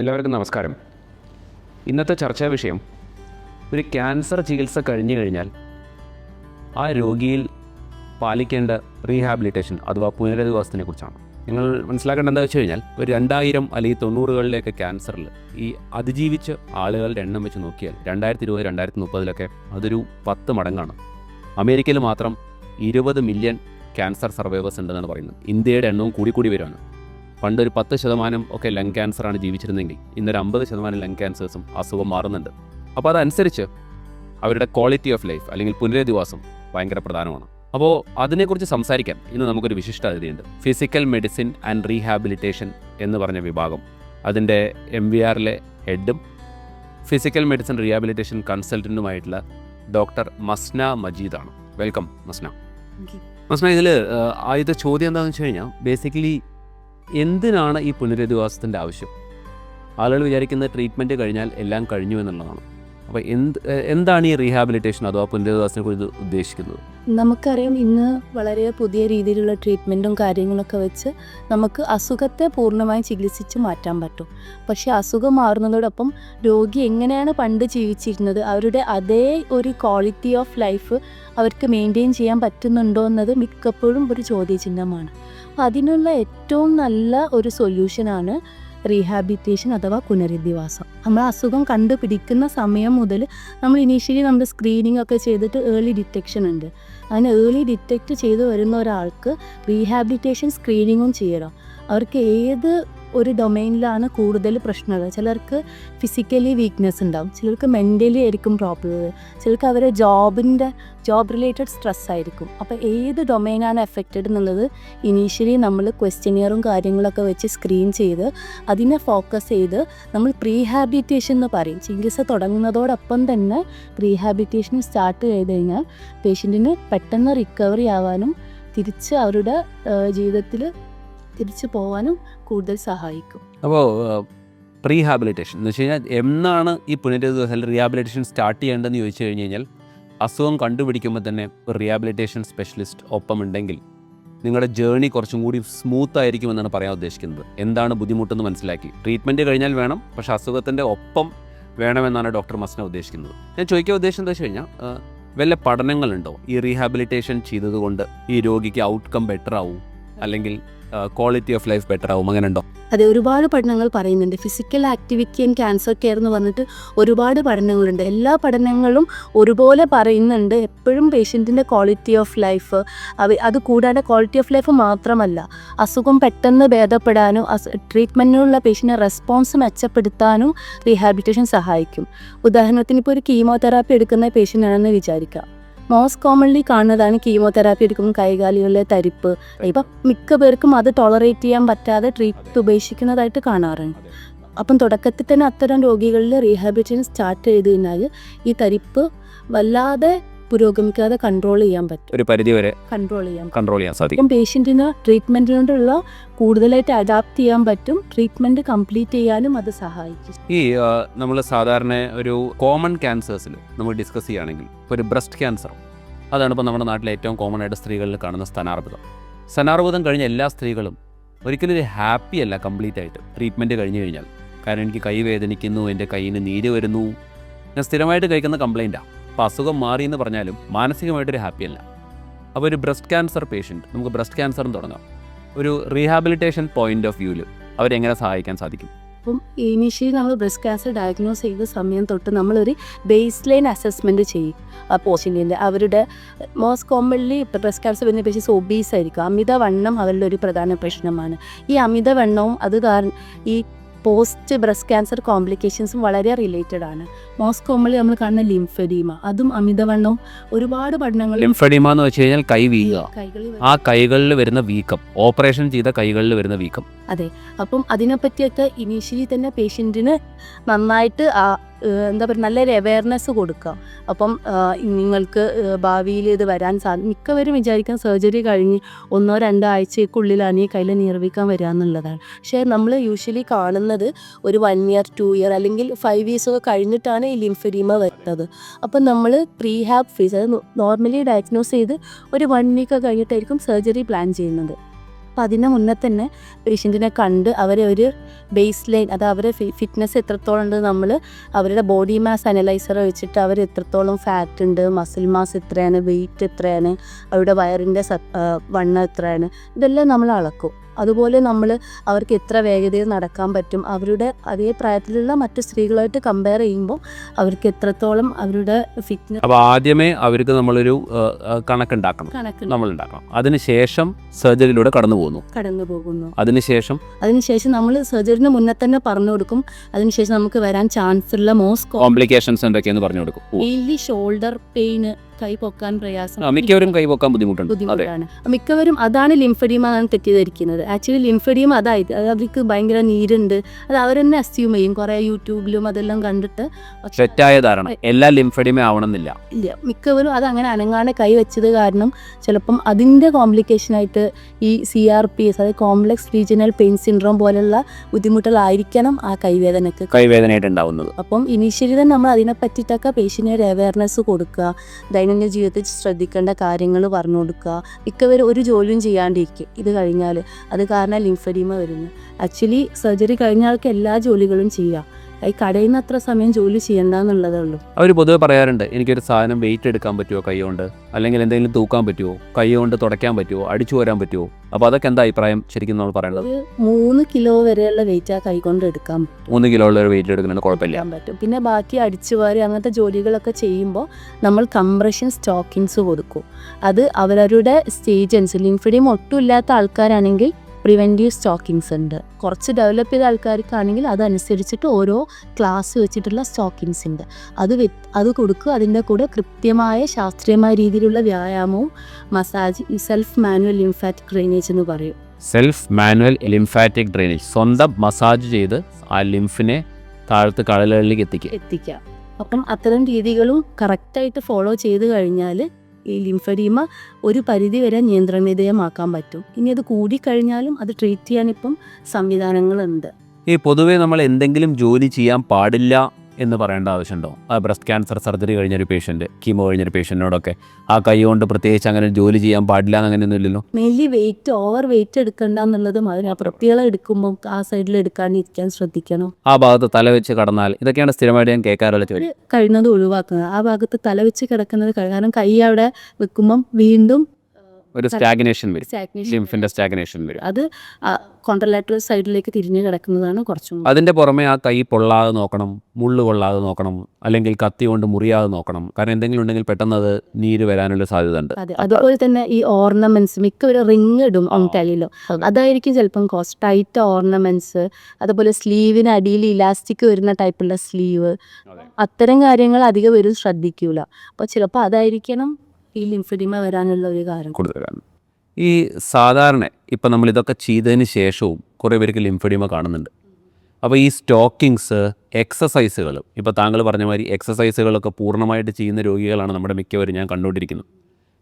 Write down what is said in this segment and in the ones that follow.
എല്ലാവർക്കും നമസ്കാരം. ഇന്നത്തെ ചർച്ചാ വിഷയം ഒരു ക്യാൻസർ ചികിത്സ കഴിഞ്ഞു കഴിഞ്ഞാൽ ആ രോഗിയിൽ പാലിക്കേണ്ട റീഹാബിലിറ്റേഷൻ അഥവാ പുനരധിവാസത്തിനെ കുറിച്ചാണ്. നിങ്ങൾ മനസ്സിലാക്കേണ്ടത് എന്താ വെച്ച് കഴിഞ്ഞാൽ ഒരു രണ്ടായിരം അല്ലെങ്കിൽ തൊണ്ണൂറുകളിലേക്ക് ക്യാൻസറിൽ ഈ അതിജീവിച്ച ആളുകളുടെ എണ്ണം വെച്ച് നോക്കിയാൽ രണ്ടായിരത്തി ഇരുപത് രണ്ടായിരത്തി മുപ്പതിലൊക്കെ അതൊരു പത്ത് മടങ്ങാണ്. അമേരിക്കയിൽ മാത്രം ഇരുപത് മില്യൺ ക്യാൻസർ സർവൈവേഴ്സ് ഉണ്ടെന്നാണ് പറയുന്നത്. ഇന്ത്യയുടെ എണ്ണവും കൂടി കൂടി വരുവാണ്. പണ്ട് ഒരു പത്ത് ശതമാനം ഒക്കെ ലങ് ക്യാൻസറാണ് ജീവിച്ചിരുന്നെങ്കിൽ ഇന്നൊരു അമ്പത് ശതമാനം ലങ് ക്യാൻസേഴ്സും അസുഖം മാറുന്നുണ്ട്. അപ്പോൾ അതനുസരിച്ച് അവരുടെ ക്വാളിറ്റി ഓഫ് ലൈഫ് അല്ലെങ്കിൽ പുനരധിവാസം ഭയങ്കര പ്രധാനമാണ്. അപ്പോൾ അതിനെക്കുറിച്ച് സംസാരിക്കാൻ ഇന്ന് നമുക്കൊരു വിശിഷ്ട അതിഥിയുണ്ട് ഫിസിക്കൽ മെഡിസിൻ ആൻഡ് റീഹാബിലിറ്റേഷൻ എന്ന് പറഞ്ഞ വിഭാഗം. അതിന്റെ എം വി ആറിലെ ഹെഡും ഫിസിക്കൽ മെഡിസിൻ റീഹാബിലിറ്റേഷൻ കൺസൾട്ടന്റുമായിട്ടുള്ള ഡോക്ടർ മസ്ന മജീദാണ്. വെൽക്കം മസ്ന. മസ്ന ഇതിൽ ആദ്യത്തെ ചോദ്യം എന്താണെന്ന് വെച്ച് കഴിഞ്ഞാൽ ബേസിക്കലി എന്തിനാണ് ഈ പുനരധിവാസത്തിന്റെ ആവശ്യം? ആളുകൾ വിചാരിക്കുന്ന ട്രീറ്റ്മെന്റ് കഴിഞ്ഞാൽ എല്ലാം കഴിഞ്ഞു എന്നുള്ളതാണ്. അപ്പോൾ എന്ത് എന്താണ് ഈ റീഹാബിലിറ്റേഷൻ അഥവാ പുനരധിവാസത്തിനെ കുറിച്ച് ഉദ്ദേശിക്കുന്നത്? നമുക്കറിയാം ഇന്ന് വളരെ പുതിയ രീതിയിലുള്ള ട്രീറ്റ്മെന്റും കാര്യങ്ങളൊക്കെ വെച്ച് നമുക്ക് അസുഖത്തെ പൂർണമായും ചികിത്സിച്ച് മാറ്റാൻ പറ്റും. പക്ഷേ അസുഖം മാറുന്നതോടൊപ്പം രോഗി എങ്ങനെയാണ് പണ്ട് ജീവിച്ചിരുന്നത് അവരുടെ അതേ ഒരു ക്വാളിറ്റി ഓഫ് ലൈഫ് അവർക്ക് മെയിന്റെയിൻ ചെയ്യാൻ പറ്റുന്നുണ്ടോ എന്നത് മിക്കപ്പോഴും ഒരു ചോദ്യചിഹ്നമാണ്. അതിനുള്ള ഏറ്റവും നല്ല ഒരു സൊല്യൂഷനാണ് റീഹാബിലിറ്റേഷൻ അഥവാ പുനരധിവാസം. നമ്മൾ അസുഖം കണ്ടുപിടിക്കുന്ന സമയം മുതൽ നമ്മൾ ഇനീഷ്യലി നമ്മൾ സ്ക്രീനിങ് ഒക്കെ ചെയ്തിട്ട് ഏർലി ഡിറ്റക്ഷൻ ഉണ്ട്. അങ്ങനെ ഏർലി ഡിറ്റക്റ്റ് ചെയ്തു വരുന്ന ഒരാൾക്ക് റീഹാബിലിറ്റേഷൻ സ്ക്രീനിങ്ങും ചെയ്യണം. അവർക്ക് ഏത് ഒരു ഡൊമൈനിലാണ് കൂടുതൽ പ്രശ്നങ്ങൾ. ചിലർക്ക് ഫിസിക്കലി വീക്ക്നെസ് ഉണ്ടാവും. ചിലർക്ക് മെന്റലി ആയിരിക്കും പ്രോബ്ലം ചിലർക്ക് അവരെ ജോബിന്റെ ജോബ് റിലേറ്റഡ് സ്ട്രെസ് ആയിരിക്കും. അപ്പോൾ ഏത് ഡൊമൈനാണ് എഫക്റ്റഡ് എന്നുള്ളത് ഇനീഷ്യലി നമ്മൾ ക്വസ്റ്റ്യനിയറും കാര്യങ്ങളൊക്കെ വെച്ച് സ്ക്രീൻ ചെയ്ത് അതിനെ ഫോക്കസ് ചെയ്ത് നമ്മൾ പ്രീഹാബിറ്റേഷൻ എന്ന് പറയും. ചികിത്സ തുടങ്ങുന്നതോടൊപ്പം തന്നെ പ്രീഹാബിറ്റേഷൻ സ്റ്റാർട്ട് ചെയ്ത് കഴിഞ്ഞാൽ പേഷ്യന്റിന് പെട്ടെന്ന് റിക്കവറി ആവാനും തിരിച്ച് അവരുടെ ജീവിതത്തിൽ തിരിച്ചു പോകാനും കൂടുതൽ സഹായിക്കും. അപ്പോൾ പ്രീഹാബിലിറ്റേഷൻ എന്ന് വെച്ച് കഴിഞ്ഞാൽ എന്നാണ് ഈ പുനരധിവാസം റീഹാബിലിറ്റേഷൻ സ്റ്റാർട്ട് ചെയ്യേണ്ടതെന്ന് ചോദിച്ചു കഴിഞ്ഞ് കഴിഞ്ഞാൽ അസുഖം കണ്ടുപിടിക്കുമ്പോൾ തന്നെ ഒരു റീഹാബിലിറ്റേഷൻ സ്പെഷ്യലിസ്റ്റ് ഒപ്പമുണ്ടെങ്കിൽ നിങ്ങളുടെ ജേർണി കുറച്ചും കൂടി സ്മൂത്ത് ആയിരിക്കുമെന്നാണ് പറയാൻ ഉദ്ദേശിക്കുന്നത്. എന്താണ് ബുദ്ധിമുട്ടെന്ന് മനസ്സിലാക്കി. ട്രീറ്റ്മെന്റ് കഴിഞ്ഞാൽ വേണം പക്ഷേ അസുഖത്തിന്റെ ഒപ്പം വേണമെന്നാണ് ഡോക്ടർ മസ്ന ഉദ്ദേശിക്കുന്നത്. ഞാൻ ചോദിക്കാൻ ഉദ്ദേശം എന്താ വെച്ച് കഴിഞ്ഞാൽ വല്ല പഠനങ്ങളുണ്ടോ? ഈ റീഹാബിലിറ്റേഷൻ ചെയ്തതുകൊണ്ട് ഈ രോഗിക്ക് ഔട്ട്കം ബെറ്റർ ആവും? അല്ലെങ്കിൽ ക്വാളിറ്റി ഓഫ് ലൈഫ് ബെറ്റർ ആവും. അങ്ങനെ ഉണ്ടോ അതെ ഒരുപാട് പഠനങ്ങൾ പറയുന്നുണ്ട്. Physical activity and cancer care എന്ന് പറഞ്ഞിട്ട് ഒരുപാട് പഠനങ്ങളുണ്ട്. എല്ലാ പഠനങ്ങളും ഒരുപോലെ പറയുന്നുണ്ട്. എപ്പോഴും പേഷ്യന്റിന്റെ ക്വാളിറ്റി ഓഫ് ലൈഫ് അവ അത് കൂടാതെ ക്വാളിറ്റി ഓഫ് ലൈഫ് മാത്രമല്ല. അസുഖം പെട്ടെന്ന് ഭേദപ്പെടാനും ട്രീറ്റ്മെന്റിനുള്ള പേഷ്യന്റെ റെസ്പോൺസ് മെച്ചപ്പെടുത്താനും റീഹാബിലിറ്റേഷൻ സഹായിക്കും. ഉദാഹരണത്തിന് ഇപ്പോൾ ഒരു കീമോതെറാപ്പി എടുക്കുന്ന പേഷ്യന്റ് ആണെന്ന് വിചാരിക്കുക മോസ്റ്റ് കോമൺലി കാണുന്നതാണ് കീമോതെറാപ്പി എടുക്കുമ്പോൾ കൈകാലികളിലെ തരിപ്പ്. ഇപ്പം മിക്ക പേർക്കും അത് ടോളറേറ്റ് ചെയ്യാൻ പറ്റാതെ ട്രീറ്റ് ഉപേക്ഷിക്കുന്നതായിട്ട് കാണാറുണ്ട്. അപ്പം തുടക്കത്തിൽ തന്നെ അത്തരം രോഗികളിൽ റീഹാബിലിറ്റേഷൻ സ്റ്റാർട്ട് ചെയ്ത് കഴിഞ്ഞാൽ ഈ തരിപ്പ് വല്ലാതെ പുരോഗമിക്കാതെ കൺട്രോൾ ചെയ്യാൻ പറ്റും. ഒരു പരിധി വരെ കൺട്രോൾ ചെയ്യാൻ കൺട്രോൾ ചെയ്യാൻ സാധിക്കും. പേഷ്യന്റിന് പേഷ്യന്റിന് ട്രീറ്റ്മെന്റിനോടുള്ള കൂടുതലായിട്ട് അഡാപ്റ്റ് ചെയ്യാൻ പറ്റും. ട്രീറ്റ്മെന്റ് കംപ്ലീറ്റ് ചെയ്യാനും അത് സഹായിക്കും. ഈ നമ്മൾ സാധാരണ ഒരു കോമൺ ക്യാൻസേഴ്സിൽ നമ്മൾ ഡിസ്കസ് ചെയ്യുകയാണെങ്കിൽ ഇപ്പോൾ ഒരു ബ്രസ്റ്റ് ക്യാൻസർ അതാണ് ഇപ്പോൾ നമ്മുടെ നാട്ടിലെ ഏറ്റവും കോമൺ ആയിട്ട് സ്ത്രീകളിൽ കാണുന്ന സ്തനാർബുദം സ്തനാർബുദം കഴിഞ്ഞ എല്ലാ സ്ത്രീകളും ഒരിക്കലും ഒരു ഹാപ്പി അല്ല കംപ്ലീറ്റ് ആയിട്ട് ട്രീറ്റ്മെന്റ് കഴിഞ്ഞു കഴിഞ്ഞാൽ. കാരണം എനിക്ക് കൈ വേദനിക്കുന്നു എന്റെ കയ്യിൽ നീര് വരുന്നു. ഞാൻ സ്ഥിരമായിട്ട് കഴിക്കുന്ന കംപ്ലൈന്റാണ് അപ്പോൾ അസുഖം മാറി എന്ന് പറഞ്ഞാലും മാനസികമായിട്ടൊരു ഹാപ്പി അല്ല അപ്പോൾ ഒരു ബ്രസ്റ്റ് ക്യാൻസർ പേഷ്യന്റ് നമുക്ക് ബ്രസ്റ്റ് ക്യാൻസറും തുടങ്ങാം. ഒരു റീഹാബിലിറ്റേഷൻ പോയിന്റ് ഓഫ് വ്യൂവിൽ അവരെങ്ങനെ സഹായിക്കാൻ സാധിക്കും? അപ്പം ഇനീഷ്യലി നമ്മൾ ബ്രസ്റ്റ് ക്യാൻസർ ഡയഗ്നോസ് ചെയ്ത സമയം തൊട്ട് നമ്മളൊരു ബേസ് ലൈൻ അസസ്മെന്റ് ചെയ്യും. ആ പേഷ്യന്റിന്റെ അവരുടെ മോസ്റ്റ് കോമൺലി ബ്രസ്റ്റ് ക്യാൻസർ വരുന്ന പേഷ്യൻസ് ഒബീസ് ആയിരിക്കും. അമിതവണ്ണം അവരുടെ ഒരു പ്രധാന പ്രശ്നമാണ്. ഈ അമിതവണ്ണവും അത് കാരണം ഈ പോസ്റ്റ് ബ്രസ്റ്റ് ക്യാൻസർ കോംപ്ലിക്കേഷൻസും വളരെ റിലേറ്റഡ് ആണ്. മോസ്റ്റ് കോമൺലി നമ്മൾ കാണുന്ന ലിംഫഡീമ അതും അമിതവണ്ണവും ഒരുപാട് പഠനങ്ങൾ ലിംഫഡീമ എന്ന് വെച്ച് കഴിഞ്ഞാൽ കൈ വീക്കുക ആ കൈകളിൽ വരുന്ന വീക്കം ഓപ്പറേഷൻ ചെയ്ത കൈകളിൽ വരുന്ന വീക്കം. അതെ അപ്പം അതിനെപ്പറ്റിയൊക്കെ ഇനീഷ്യലി തന്നെ പേഷ്യന്റിന് നന്നായിട്ട് എന്താ പറയുക നല്ലൊരു അവയർനെസ് കൊടുക്കുക അപ്പം നിങ്ങൾക്ക് ഭാവിയിൽ ഇത് വരാൻ സാധ്യത മിക്കവരും വിചാരിക്കാൻ സർജറി കഴിഞ്ഞ് ഒന്നോ രണ്ടോ ആഴ്ചയ്ക്കുള്ളിലാണ് ഈ കയ്യിൽ നീർവീക്കാൻ വരിക എന്നുള്ളതാണ്. പക്ഷേ നമ്മൾ യൂഷ്വലി കാണുന്നത് ഒരു വൺ ഇയർ ടു ഇയർ അല്ലെങ്കിൽ ഫൈവ് ഇയേഴ്സ് ഒക്കെ കഴിഞ്ഞിട്ടാണ് ഈ ലിംഫെഡീമ വരുന്നത്. അപ്പം നമ്മൾ പ്രീ ഹാബ് ഫീസ് അത് നോർമലി ഡയഗ്നോസ് ചെയ്ത് ഒരു വൺ വീക്ക് കഴിഞ്ഞിട്ടായിരിക്കും സർജറി പ്ലാൻ ചെയ്യുന്നത്. അപ്പോൾ അതിന് മുന്നേ തന്നെ പേഷ്യന്റിനെ കണ്ട് അവരെ ഒരു ബേസ് ലൈൻ അത് അവരെ ഫിറ്റ്നസ് എത്രത്തോളം ഉണ്ട് നമ്മൾ അവരുടെ ബോഡി മാസ് അനലൈസർ വെച്ചിട്ട് അവർ എത്രത്തോളം ഫാറ്റ് ഉണ്ട് മസിൽ മാസ് എത്രയാണ് വെയിറ്റ് എത്രയാണ് അവരുടെ വയറിന്റെ വണ്ണം എത്രയാണ് ഇതെല്ലാം നമ്മൾ അളക്കും. അതുപോലെ നമ്മൾ അവർക്ക് എത്ര വേഗതയിൽ നടക്കാൻ പറ്റും അവരുടെ അതേ പ്രായത്തിലുള്ള മറ്റു സ്ത്രീകളായിട്ട് കമ്പയർ ചെയ്യുമ്പോൾ അവർക്ക് എത്രത്തോളം അവരുടെ ഫിറ്റ്നസ് അപ്പോൾ ആദ്യമേ അവർക്ക് നമ്മളൊരു കണക്കുണ്ടാക്കണം. കണക്ക്. നമ്മൾ ഉണ്ടാക്കണം അതിനുശേഷം സർജറിയിലൂടെ കടന്നു പോകുന്നു. കടന്നു പോകുന്നു. അതിനുശേഷം? അതിനുശേഷം നമ്മൾ സർജറിന് മുന്നേ തന്നെ പറഞ്ഞു കൊടുക്കും. അതിനുശേഷം നമുക്ക് വരാൻ ചാൻസ് ഉള്ള മോസ്റ്റ് കോംപ്ലിക്കേഷൻസ് എന്തൊക്കെയെന്ന് പറഞ്ഞു കൊടുക്കും. മെയിൻലി ഷോൾഡർ പെയിന് കൈ പൊക്കാൻ പ്രയാസം. മിക്കവരും കൈ പൊക്കാൻ ബുദ്ധിമുട്ടുണ്ട്. മിക്കവരും അതാണ് ലിംഫഡീമ എന്നാണ് തെറ്റിദ്ധരിക്കുന്നത് ആക്ച്വലി ലിംഫഡീമ അതായത് അത് അവർക്ക് ഭയങ്കര നീരുണ്ട്. അത് അവർ തന്നെ അസ്യൂം ചെയ്യും. കുറേ യൂട്യൂബിലും അതെല്ലാം കണ്ടിട്ട്. തെറ്റായ ധാരണ. എല്ലാ ലിംഫഡിമേ ആവണമെന്നില്ല. ഇല്ല. മിക്കവരും അത് അങ്ങനെ അനങ്ങാണ്ട് കൈ വെച്ചത് കാരണം ചിലപ്പം അതിന്റെ കോംപ്ലിക്കേഷനായിട്ട് ഈ സി ആർ പി എസ് അതായത് കോംപ്ലക്സ് റീജിയണൽ പെയിൻ സിൻഡ്രോം പോലുള്ള ബുദ്ധിമുട്ടുകളായിരിക്കണം ആ കൈവേദനക്ക്. കൈവേദനയായിട്ട് ഉണ്ടാവുന്നത് അപ്പം ഇനീഷ്യലി തന്നെ നമ്മൾ അതിനെ പറ്റിയിട്ടൊക്കെ പേഷ്യന്റിന് ഒരു അവയർനെസ് കൊടുക്കുക. ദൈനംദിന ജീവിതത്തിൽ ശ്രദ്ധിക്കേണ്ട കാര്യങ്ങൾ പറഞ്ഞു കൊടുക്കുക. മിക്കവരും ഒരു ജോലിയും ചെയ്യാണ്ടിരിക്കും ഇത് കഴിഞ്ഞാൽ അത് കാരണം ലിംഫഡീമ വരുന്നു. ആക്ച്വലി സർജറി കഴിഞ്ഞ ആൾക്ക് എല്ലാ ജോലികളും ചെയ്യാം. ഈ കടയിൽ നിന്ന് അത്ര സമയം ജോലി ചെയ്യണ്ടെന്നുള്ളതേ ഉള്ളൂ അവർ പൊതുവെ പറയാറുണ്ട് എനിക്കൊരു സാധനം വെയിറ്റ് എടുക്കാൻ പറ്റുമോ കൈ കൊണ്ട്? അല്ലെങ്കിൽ എന്തെങ്കിലും തൂക്കാൻ പറ്റുമോ കൈ കൊണ്ട് തുടയ്ക്കാൻ പറ്റുമോ അടിച്ചു വരാൻ പറ്റുമോ അപ്പൊ അതൊക്കെ എന്താ അഭിപ്രായം ശരിക്കും നമ്മൾ പറയുന്നത് മൂന്ന് കിലോ വരെയുള്ള വെയിറ്റ് ആ കൈകൊണ്ട് എടുക്കാൻ മൂന്ന് കിലോ ഉള്ള ഒരു വെയിറ്റ് എടുക്കുന്നതിന് കുഴപ്പമില്ല. പറ്റും. പിന്നെ ബാക്കി അടിച്ചു വാരി അങ്ങനത്തെ ജോലികളൊക്കെ ചെയ്യുമ്പോൾ നമ്മൾ കംപ്രഷൻ സ്റ്റോക്കിങ്സ് കൊടുക്കും. അത് അവരവരുടെ സ്റ്റേജ് അനുസരിച്ച് ലിംഫിഡിയം ഒട്ടും ഇല്ലാത്ത ആൾക്കാരാണെങ്കിൽ പ്രിവെന്റീവ് സ്റ്റോക്കിങ്സ് ഉണ്ട്. കുറച്ച് ഡെവലപ്പ് ചെയ്ത ആൾക്കാർക്കാണെങ്കിൽ അതനുസരിച്ചിട്ട് ഓരോ ക്ലാസ് വെച്ചിട്ടുള്ള സ്റ്റോക്കിങ്സ് ഉണ്ട്. അത് വി അത് കൊടുക്കുക അതിന്റെ കൂടെ കൃത്യമായ ശാസ്ത്രീയമായ രീതിയിലുള്ള വ്യായാമവും massage self manual lymphatic drainage എന്ന് പറയും. Self manual lymphatic drainage. സ്വന്തം മസാജ് ചെയ്ത് ആ ലിംഫിനെ താഴത്ത് കടലുകളിലേക്ക് എത്തിക്കുക. എത്തിക്കുക. അപ്പം അത്തരം രീതികളും കറക്റ്റായിട്ട് ഫോളോ ചെയ്ത് കഴിഞ്ഞാൽ ഈ ലിംഫഡീമ ഒരു പരിധി വരെ നിയന്ത്രണ വിധേയമാക്കാൻ പറ്റും. ഇനി അത് കൂടിക്കഴിഞ്ഞാലും അത് ട്രീറ്റ് ചെയ്യാനിപ്പം സംവിധാനങ്ങളുണ്ട്. ഈ പൊതുവേ നമ്മൾ എന്തെങ്കിലും ജോലി ചെയ്യാൻ പാടില്ല എന്ന് പറയേണ്ട ആവശ്യമുണ്ടോ? ആ ബ്രസ്റ്റ് ക്യാൻസർ സർജറി കഴിഞ്ഞൊരു പേഷ്യന്റ് കീമോ കഴിഞ്ഞൊരു പേഷ്യന്റിനോടൊക്കെ ആ കൈ കൊണ്ട് പ്രത്യേകിച്ച് അങ്ങനെ ജോലി ചെയ്യാൻ പാടില്ല അങ്ങനെയൊന്നും ഇല്ലല്ലോ? മെയിൻലി വെയിറ്റ് ഓവർ വെയിറ്റ് എടുക്കണ്ട എന്നുള്ളതും അതിന് പ്രത്യേകം എടുക്കുമ്പോൾ ആ സൈഡിൽ എടുക്കാണ്ടിരിക്കാൻ ശ്രദ്ധിക്കണം. ആ ഭാഗത്ത് തല വെച്ച് കടന്നാൽ ഇതൊക്കെയാണ് സ്ഥിരമായിട്ട് ഞാൻ കേൾക്കാറുള്ള കഴിയുന്നത് ഒഴിവാക്കുന്നത്. ആ ഭാഗത്ത് തല വെച്ച് കിടക്കുന്നത് കാരണം കൈ അവിടെ വെക്കുമ്പം വീണ്ടും ഒരു സ്റ്റാഗ്നേഷൻ വരും. സ്റ്റാഗ്നേഷൻ വരും. അത് കോൺട്രലാറ്ററൽ സൈഡിലേക്ക് തിരിഞ്ഞു കിടക്കുന്നതാണ് കുറച്ചും അതിന്റെ പുറമെ ആ കൈ പൊള്ളാതെ നോക്കണം മുള്ളു കൊള്ളാതെ നോക്കണം അല്ലെങ്കിൽ കത്തി കൊണ്ട് മുറിയാതെ നോക്കണം. കാരണം എന്തെങ്കിലും ഉണ്ടെങ്കിൽ പെട്ടെന്ന് അത് നീര് വരാനുള്ള സാധ്യത ഉണ്ട് അതുപോലെ തന്നെ ഈ ഓർണമെന്റ്സ് മിക്ക ഒരു റിങ് ഇടും തലയിലോ അതായിരിക്കും ചിലപ്പം കോസ്റ്റ് ടൈറ്റ് ഓർണമെന്റ്സ് അതുപോലെ സ്ലീവിന് അടിയിൽ ഇലാസ്റ്റിക് വരുന്ന ടൈപ്പുള്ള സ്ലീവ് അത്തരം കാര്യങ്ങൾ അധികം പേരും ശ്രദ്ധിക്കൂല. അപ്പോൾ ചിലപ്പോൾ അതായിരിക്കണം ഈ ലിംഫഡിമ വരാനുള്ള ഒരു കാരണം. കൂടുതലാണ്. ഈ സാധാരണ ഇപ്പം നമ്മൾ ഇതൊക്കെ ചെയ്തതിന് ശേഷവും കുറേ പേർക്ക് ലിംഫഡിമ കാണുന്നുണ്ട്. അപ്പോൾ ഈ സ്റ്റോക്കിങ്സ് എക്സസൈസുകൾ ഇപ്പോൾ താങ്കൾ പറഞ്ഞ മാതിരി എക്സസൈസുകളൊക്കെ പൂർണമായിട്ട് ചെയ്യുന്ന രോഗികളാണ് നമ്മുടെ മിക്കവരും ഞാൻ കണ്ടുകൊണ്ടിരിക്കുന്നത്.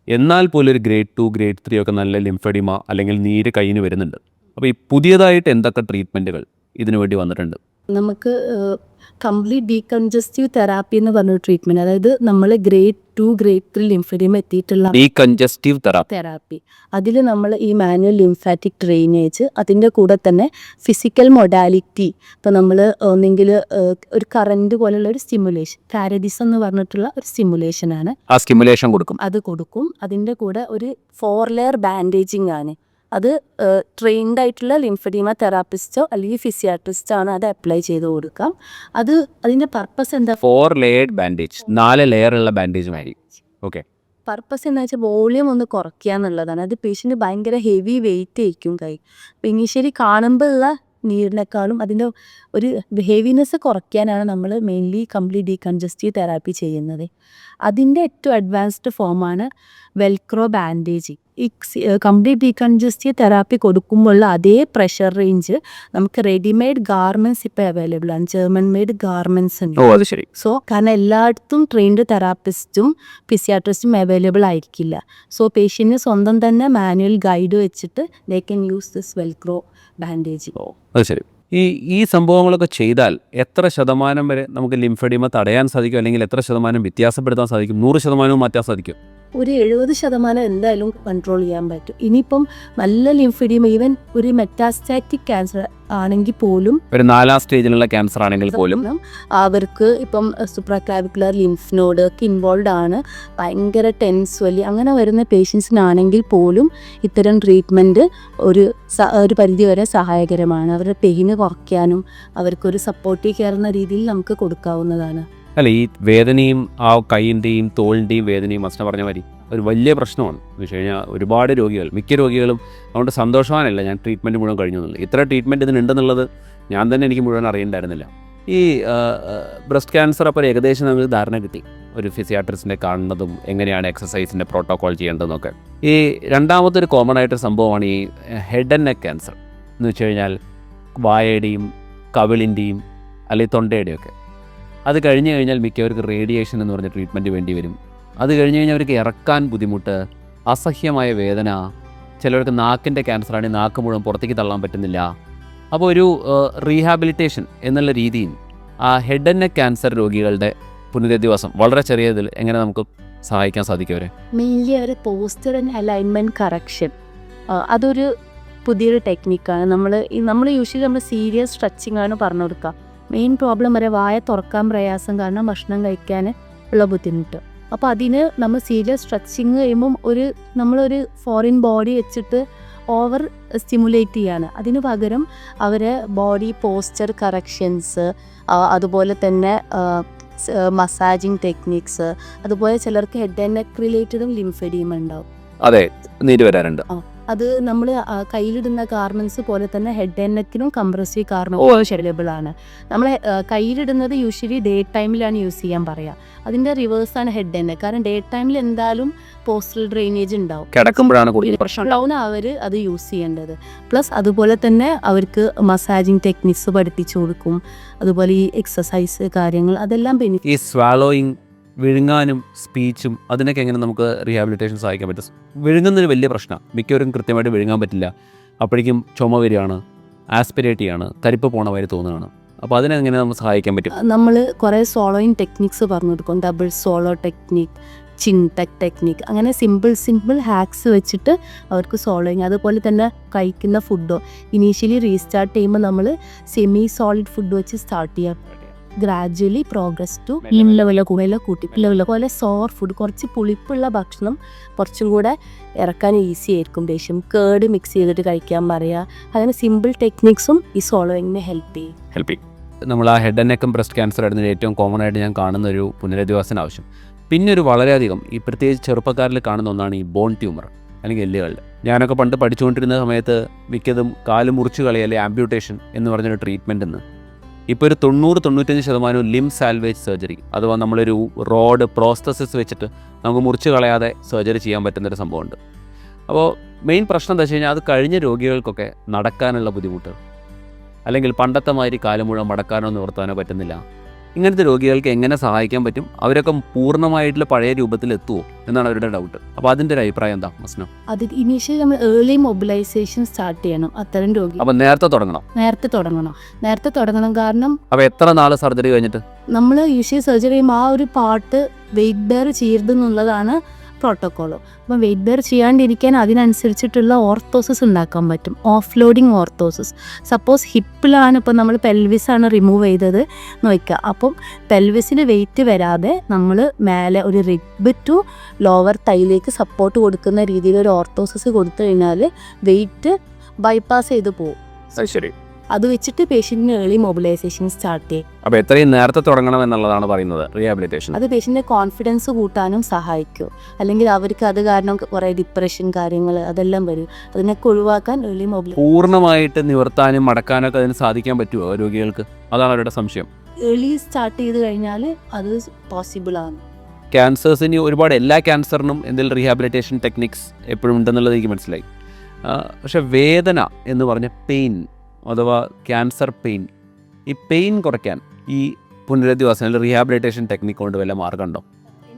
എന്നാൽ പോലും ഒരു ഗ്രേഡ് ടു ഗ്രേഡ് ത്രീ ഒക്കെ നല്ല ലിംഫഡിമ അല്ലെങ്കിൽ നീര് കയ്യിന് വരുന്നുണ്ട്. അപ്പോൾ ഈ പുതിയതായിട്ട് എന്തൊക്കെ ട്രീറ്റ്മെന്റുകൾ ഇതിനു വേണ്ടി വന്നിട്ടുണ്ട്? നമുക്ക് കംപ്ലീറ്റ് ഡീകൺജസ്റ്റീവ് തെറാപ്പി എന്ന് പറഞ്ഞ ട്രീറ്റ്മെന്റ് അതായത് നമ്മൾ grade two grade three lymphoedema എത്തിയിട്ടുള്ള ഡീകൺജസ്റ്റീവ് കൺജസ്റ്റീവ് തെറാപ്പി അതിൽ നമ്മൾ ഈ മാനുവൽ ലിംഫാറ്റിക് ഡ്രെയിനേജ് അതിന്റെ കൂടെ തന്നെ ഫിസിക്കൽ മൊഡാലിറ്റി ഇപ്പം നമ്മൾ ഒന്നെങ്കിൽ ഒരു കറണ്ട് പോലുള്ള ഒരു സ്റ്റിമുലേഷൻ കാരഡിസ് എന്ന് പറഞ്ഞിട്ടുള്ള ഒരു സ്റ്റിമുലേഷനാണ് ആ സ്റ്റിമുലേഷൻ കൊടുക്കും. അത് കൊടുക്കും. അതിന്റെ കൂടെ ഒരു ഫോർ ലെയർ ബാൻഡേജിങ് ആണ്. അത് ട്രെയിൻഡ് ആയിട്ടുള്ള ലിംഫഡീമ തെറാപ്പിസ്റ്റോ അല്ലെങ്കിൽ ഫിസിയാട്രിസ്റ്റോ ആണ് അത് അപ്ലൈ ചെയ്ത് കൊടുക്കാം. അത് അതിന്റെ പർപ്പസ് എന്താ? ഫോർ ലെയർഡ് ബാൻഡേജ് നാല് ലെയർ ഉള്ള ബാൻഡേജ് ഓക്കെ പർപ്പസ് എന്ന് വെച്ചാൽ വോളിയം ഒന്ന് കുറയ്ക്കുക എന്നുള്ളതാണ്. അത് പേഷ്യന്റ് ഭയങ്കര ഹെവി വെയിറ്റ് ആയിരിക്കും കൈ. അപ്പം ഇനിഷ്യലി കാണുമ്പോൾ ഉള്ള നീരിനേക്കാളും അതിന്റെ ഒരു ഹെവിനെസ് കുറയ്ക്കാനാണ് നമ്മൾ മെയിൻലി കംപ്ലീറ്റ് ഡീകൺജസ്റ്റീവ് തെറാപ്പി ചെയ്യുന്നത്. അതിന്റെ ഏറ്റവും അഡ്വാൻസ്ഡ് ഫോമാണ് Velcro bandaging complete decongestive therapy കൊടുക്കുമ്പോഴുള്ള അതേ പ്രഷർ റേഞ്ച് നമുക്ക് റെഡിമെയ്ഡ് ഗാർമെന്റ്സ് ഇപ്പോൾ അവൈലബിൾ ആണ്. ജർമ്മൻ മെയ്ഡ് ഗാർമെന്റ്സ് ഉണ്ട്. ഓ അത് ശരി. സോ കാരണം എല്ലായിടത്തും ട്രെയിൻഡ് തെറാപ്പിസ്റ്റും ഫിസിയാട്രിസ്റ്റും അവൈലബിൾ ആയിരിക്കില്ല. സോ പേഷ്യന്റിന് സ്വന്തം തന്നെ മാനുവൽ ഗൈഡ് വെച്ചിട്ട് they can use this Velcro bandage ശരി. ഈ ഈ സംഭവങ്ങളൊക്കെ ചെയ്താൽ എത്ര ശതമാനം വരെ നമുക്ക് ലിംഫഡിമ തടയാൻ സാധിക്കും? അല്ലെങ്കിൽ എത്ര ശതമാനം വ്യത്യാസപ്പെടുത്താൻ സാധിക്കും? നൂറ് ശതമാനവും മാറ്റാൻ സാധിക്കും? ഒരു എഴുപത് ശതമാനം എന്തായാലും കൺട്രോൾ ചെയ്യാൻ പറ്റും. ഇനിയിപ്പം നല്ല ലിംഫിഡിയം ഈവൻ ഒരു മെറ്റാസ്റ്റാറ്റിക് ക്യാൻസർ ആണെങ്കിൽ പോലും ഒരു നാലാം സ്റ്റേജിലുള്ള ക്യാൻസർ ആണെങ്കിൽ പോലും അവർക്ക് ഇപ്പം സുപ്രാക്ലാവിക്കുലർ ലിംഫ് നോഡ് ഒക്കെ ഇൻവോൾവ് ആണ്. ഭയങ്കര ടെൻസ് വലിയ അങ്ങനെ വരുന്ന പേഷ്യൻസിനാണെങ്കിൽ പോലും ഇത്തരം ട്രീറ്റ്മെന്റ് ഒരു ഒരു പരിധിവരെ സഹായകരമാണ്. അവരുടെ പെയിന് കുറയ്ക്കാനും അവർക്കൊരു സപ്പോർട്ടീവ് കെയർ എന്ന രീതിയിൽ നമുക്ക് കൊടുക്കാവുന്നതാണ്. അല്ല ഈ വേദനയും ആ കൈയിന്റെയും തോളിന്റെയും വേദനയും അച്ഛനെ പറഞ്ഞ മാതിരി ഒരു വലിയ പ്രശ്നമാണ്. എന്ന് വെച്ച് കഴിഞ്ഞാൽ ഒരുപാട് രോഗികൾ മിക്ക രോഗികളും അതുകൊണ്ട് സന്തോഷവാനല്ല ഞാൻ ട്രീറ്റ്മെന്റ് മുഴുവൻ കഴിഞ്ഞു എന്നുള്ളത്. ഇത്ര ട്രീറ്റ്മെന്റ് ഇതിനുണ്ടെന്നുള്ളത് ഞാൻ തന്നെ എനിക്ക് മുഴുവൻ അറിയണ്ടായിരുന്നില്ല. ഈ ബ്രസ്റ്റ് ക്യാൻസർ അപ്പോൾ ഏകദേശം നമുക്ക് ധാരണ കിട്ടി. ഒരു ഫിസിയാട്രിസ്റ്റിനെ കാണുന്നതും എങ്ങനെയാണ് എക്സസൈസിന്റെ പ്രോട്ടോകോൾ ചെയ്യേണ്ടതെന്നൊക്കെ. ഈ രണ്ടാമത്തെ ഒരു കോമൺ ആയിട്ട് സംഭവമാണ് ഈ ഹെഡ് ആൻഡ് നെക്ക് ക്യാൻസർ എന്ന് വെച്ച് കഴിഞ്ഞാൽ വായയുടെയും കവിളിന്റെയും അല്ലെങ്കിൽ തൊണ്ടയുടെയും ഒക്കെ. അത് കഴിഞ്ഞു കഴിഞ്ഞാൽ മിക്കവർക്ക് റേഡിയേഷൻ എന്ന് പറഞ്ഞ ട്രീറ്റ്മെന്റ് വേണ്ടി വരും. അത് കഴിഞ്ഞ് കഴിഞ്ഞാൽ അവർക്ക് ഇറക്കാൻ ബുദ്ധിമുട്ട് അസഹ്യമായ വേദന ചിലവർക്ക് നാക്കിന്റെ ക്യാൻസറാണെങ്കിൽ നാക്ക് മുഴുവൻ പുറത്തേക്ക് തള്ളാൻ പറ്റുന്നില്ല. അപ്പോൾ ഒരു റീഹാബിലിറ്റേഷൻ എന്നുള്ള രീതിയിൽ ആ ഹെഡ് ആൻഡ് നെക്ക് ക്യാൻസർ രോഗികളുടെ പുനരധിവാസം വളരെ ചെറിയതിൽ എങ്ങനെ നമുക്ക് സഹായിക്കാൻ സാധിക്കും മെയിൻലി അവർ പോസ്റ്റർ ആൻഡ് അലൈൻമെന്റ് കറക്ഷൻ അതൊരു പുതിയൊരു ടെക്നിക്കാണ് നമ്മൾ നമ്മൾ യൂഷ്വലി നമ്മൾ സീരിയസ് സ്ട്രെച്ചിങ് ആണ് പറഞ്ഞു കൊടുക്കുക. മെയിൻ പ്രോബ്ലം വരെ വായ തുറക്കാൻ പ്രയാസം കാരണം ഭക്ഷണം കഴിക്കാൻ ഉള്ള ബുദ്ധിമുട്ട്. അപ്പോൾ അതിന് നമ്മൾ സീരിയസ് സ്ട്രെച്ചിങ് ചെയ്യുമ്പം ഒരു നമ്മളൊരു ഫോറിൻ ബോഡി വെച്ചിട്ട് ഓവർ സ്റ്റിമുലേറ്റ് ചെയ്യാണ്. അതിന് പകരം അവരെ ബോഡി പോസ്റ്റർ കറക്ഷൻസ് അതുപോലെ തന്നെ മസാജിങ് ടെക്നിക്സ് അതുപോലെ ചിലർക്ക് ഹെഡ് ആൻഡ് നെക്ക് റിലേറ്റഡും ലിംഫെഡിയും ഉണ്ടാവും. അതെ നീര് വരാറുണ്ട്. അത് നമ്മൾ കയ്യിലിടുന്ന ഗാർമെന്റ്സ് പോലെ തന്നെ ഹെഡ് ആൻഡ് നെക്കിനും കംപ്രസീവ് ഗാർമെൻസ് അവൈലബിൾ ആണ്. നമ്മൾ കയ്യിലിടുന്നത് യൂഷ്വലി ഡേ ടൈമിലാണ് യൂസ് ചെയ്യാൻ പറയുക അതിന്റെ റിവേഴ്സ് ആണ് ഹെഡ് ആൻഡ് നെക്ക് കാരണം ഡേ ടൈമിൽ എന്തായാലും പോസ്റ്റൽ ഡ്രെയിനേജ് ഉണ്ടാവും. കിടക്കുമ്പോഴാണ് കൂടുതൽ പ്രശ്നം. ഉണ്ടാവുന്ന അവർ അത് യൂസ് ചെയ്യേണ്ടത്. പ്ലസ് അതുപോലെ തന്നെ അവർക്ക് മസാജിങ് ടെക്നിക്സ് പഠിപ്പിച്ചു കൊടുക്കും. അതുപോലെ ഈ എക്സസൈസ് കാര്യങ്ങൾ അതെല്ലാം ബെനിഫിറ്റ് ഈ സ്വാലോയിങ് വിഴുങ്ങാനും സ്പീച്ചും അതിനൊക്കെ എങ്ങനെ നമുക്ക് റീഹാബിലിറ്റേഷൻ സഹായിക്കാൻ പറ്റും? വിഴുങ്ങുന്നൊരു വലിയ പ്രശ്നമാണ് മിക്കവരും കൃത്യമായിട്ട് വിഴുങ്ങാൻ പറ്റില്ല. അപ്പോഴേക്കും ചുമ വരികയാണ് ആസ്പിരേറ്റ് ചെയ്യാണ് കരിപ്പ് പോണ വരെ തോന്നുകയാണ്. അപ്പോൾ അതിനെങ്ങനെ നമുക്ക് സഹായിക്കാൻ പറ്റും? നമ്മൾ കുറേ സോളോയിങ് ടെക്നിക്സ് പറഞ്ഞു കൊടുക്കും double swallow technique chin tuck technique അങ്ങനെ സിമ്പിൾ സിമ്പിൾ ഹാക്സ് വെച്ചിട്ട് അവർക്ക് സോളോയിങ് അതുപോലെ തന്നെ കഴിക്കുന്ന ഫുഡോ ഇനീഷ്യലി റീസ്റ്റാർട്ട് ചെയ്യുമ്പോൾ നമ്മൾ സെമി സോളിഡ് ഫുഡ് വെച്ച് സ്റ്റാർട്ട് ചെയ്യാം. ഗ്രാജുവലി പ്രോഗ്രസ് ടു മീൻ ഇൻ ലെവലോ വില കൂട്ടി. ലെവലോ പോലെ സോർ ഫുഡ് കുറച്ച് പുളിപ്പുള്ള ഭക്ഷണം കുറച്ചും കൂടെ ഇറക്കാൻ ഈസി ആയിരിക്കും ദേഷ്യം. കേട് മിക്സ് ചെയ്തിട്ട് കഴിക്കാൻ പറയുക അങ്ങനെ സിമ്പിൾ ടെക്നിക്സും ഈ സോളോയിങ്ങിനെ ഹെൽപ്പ് ചെയ്യും. ഹെൽപ്പിംഗ് നമ്മൾ ആ ഹെഡ് ആൻഡ് നെക്കും ബ്രസ്റ്റ് ക്യാൻസർ ആയിരുന്നു ഏറ്റവും കോമൺ ആയിട്ട് ഞാൻ കാണുന്ന ഒരു പുനരധിവാസന ആവശ്യം. പിന്നെ ഒരു വളരെയധികം ഈ പ്രത്യേകിച്ച് ചെറുപ്പക്കാരിൽ കാണുന്ന ഒന്നാണ് ഈ ബോൺ ട്യൂമർ അല്ലെങ്കിൽ എല്ലുകളുടെ. ഞാനൊക്കെ പണ്ട് പഠിച്ചുകൊണ്ടിരുന്ന സമയത്ത് മിക്കതും കാൽ മുറിച്ചു കളി അല്ലെങ്കിൽ ആംബ്യൂട്ടേഷൻ എന്ന് പറഞ്ഞൊരു ട്രീറ്റ്മെന്റ് എന്ന് ഇപ്പോൾ ഒരു തൊണ്ണൂറ് തൊണ്ണൂറ്റഞ്ച് ശതമാനവും ലിം സാൽവേജ് സർജറി അഥവാ നമ്മളൊരു റോഡ് പ്രോസ്തസിസ് വെച്ചിട്ട് നമുക്ക് മുറിച്ച് കളയാതെ സർജറി ചെയ്യാൻ പറ്റുന്നൊരു സംഭവമുണ്ട്. അപ്പോൾ മെയിൻ പ്രശ്നം എന്താ വെച്ച് കഴിഞ്ഞാൽ അത് കഴിഞ്ഞ രോഗികൾക്കൊക്കെ നടക്കാനുള്ള ബുദ്ധിമുട്ട്. അല്ലെങ്കിൽ പണ്ടത്തെ മാതിരി കാലം മുഴുവൻ മടക്കാനോ നിവർത്താനോ പറ്റുന്നില്ല. ഇങ്ങനത്തെ രോഗികൾക്ക് എങ്ങനെ സഹായിക്കാൻ പറ്റും? അവരൊക്കെ പൂർണമായിട്ടുള്ള പഴയ രൂപത്തിൽ എത്തുമോ എന്നാണ് അവരുടെ ഡൗട്ട് അപ്പോൾ അതിന്റെ ഒരു അഭിപ്രായം എന്താ മസ്നോ? അത് ഇനീഷ്യലി നമ്മൾ ഏർലി മൊബിലൈസേഷൻ സ്റ്റാർട്ട് ചെയ്യണം അത്തരം രോഗി അപ്പോൾ നേരത്തെ തുടങ്ങണം? നേരത്തെ തുടങ്ങണം. നേരത്തെ തുടങ്ങണം കാരണം അപ്പോൾ എത്ര നാൾ സർജറി കഴിഞ്ഞിട്ട്? നമ്മൾ യൂഷ്വലി സർജറി ചെയ്യുമ്പോൾ ആ ഒരു പാർട്ട് വെയിറ്റ് ബെയർ ചെയ്യരുത് പ്രോട്ടോക്കോൾ അപ്പം വെയിറ്റ് ബെയർ ചെയ്യാണ്ടിരിക്കാൻ അതിനനുസരിച്ചിട്ടുള്ള ഓർത്തോസിസ് ഉണ്ടാക്കാൻ പറ്റും. ഓഫ് ലോഡിങ് ഓർത്തോസിസ് സപ്പോസ് ഹിപ്പിലാണ് ഇപ്പോൾ നമ്മൾ പെൽവിസാണ് റിമൂവ് ചെയ്തത് നോക്കുക. അപ്പം പെൽവിസിന് വെയിറ്റ് വരാതെ നമ്മൾ മേലെ ഒരു റിബ് ടു ലോവർ തൈലേക്ക് സപ്പോർട്ട് കൊടുക്കുന്ന രീതിയിൽ ഒരു ഓർത്തോസിസ് കൊടുത്തു കഴിഞ്ഞാൽ വെയിറ്റ് ബൈപ്പാസ് ചെയ്ത് പോകും. ശരി. അത് വെച്ചിട്ട് പേഷ്യന്റിന് ഏർലി മൊബിലൈസേഷൻ സ്റ്റാർട്ട് ചെയ്യും. അപ്പോൾ എത്രയും നേരത്തെ തുടങ്ങണം എന്നുള്ളതാണ് പറയുന്നത് റീഹാബിലിറ്റേഷൻ അത് പേഷ്യന്റിന്റെ കോൺഫിഡൻസ് കൂട്ടാനും സഹായിക്കും. അല്ലെങ്കിൽ അവർക്ക് അത് കാരണം കുറെ ഡിപ്രഷൻ കാര്യങ്ങൾ അതെല്ലാം വരും. അതിനൊക്കെ ഒഴിവാക്കാൻ ഏർലി മൊബിലൈ പൂർണമായിട്ട് നിവർത്താനും മടക്കാനൊക്കെ അതിന് സാധിക്കാൻ പറ്റുമോ രോഗികൾക്ക്? അതാണ് അവരുടെ സംശയം. ഏർലി സ്റ്റാർട്ട് ചെയ്ത് കഴിഞ്ഞാൽ അത് പോസിബിൾ ആണ്. ക്യാൻസേഴ്സിന് ഒരുപാട് എല്ലാ ക്യാൻസറിനും എന്തെങ്കിലും റീഹാബിലിറ്റേഷൻ ടെക്നിക്സ് എപ്പോഴും ഉണ്ടെന്നുള്ളത് എനിക്ക് മനസ്സിലായി. പക്ഷെ വേദന എന്ന് പറഞ്ഞ പെയിൻ അഥവാ ക്യാൻസർ പെയിൻ. ഈ പെയിൻ കുറയ്ക്കാൻ ഈ പുനരധിവാസം അല്ലെങ്കിൽ റീഹാബിലിറ്റേഷൻ ടെക്നിക്ക് കൊണ്ട് വല്ല മാർഗമുണ്ടോ